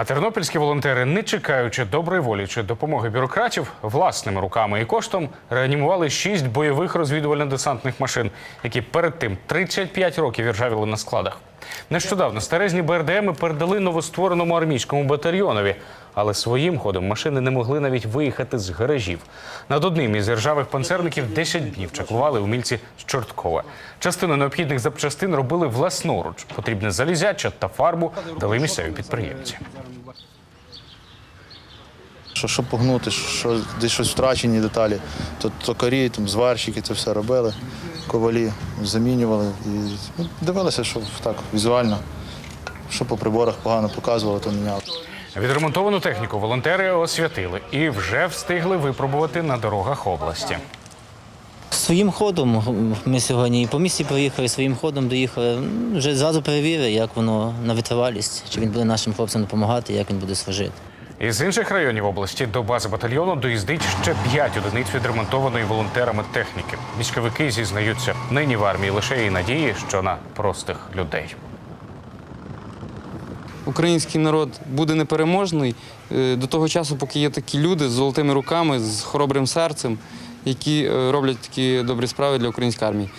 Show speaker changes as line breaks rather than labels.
А тернопільські волонтери, не чекаючи доброї волі чи допомоги бюрократів, власними руками і коштом реанімували шість бойових розвідувально-десантних машин, які перед тим 35 років іржавіли на складах. Нещодавно старезні БРДМи передали новоствореному армійському батальйонові, але своїм ходом машини не могли навіть виїхати з гаражів. Над одним із ржавих панцерників 10 днів чаклували умільці з Чорткова. Частину необхідних запчастин робили власноруч. Потрібне залізяча та фарбу дали місцеві підприємці.
Що, що погнути, що десь щось втрачені деталі. То токарі, там, зварщики це все робили, ковалі замінювали. І ну, дивилися, що так візуально, що по приборах погано показували, то міняли.
Відремонтовану техніку волонтери освятили і вже встигли випробувати на дорогах області.
Своїм ходом ми сьогодні і по місті проїхали, своїм ходом доїхали. Вже зразу перевірили, як воно на витривалість, чи він буде нашим хлопцям допомагати, як він буде служити.
Із інших районів області до бази батальйону доїздить ще п'ять одиниць відремонтованої волонтерами техніки. Військовики зізнаються, нині в армії лише і надії, що на простих людей.
Український народ буде непереможний е, до того часу, поки є такі люди з золотими руками, з хоробрим серцем, які е, роблять такі добрі справи для української армії.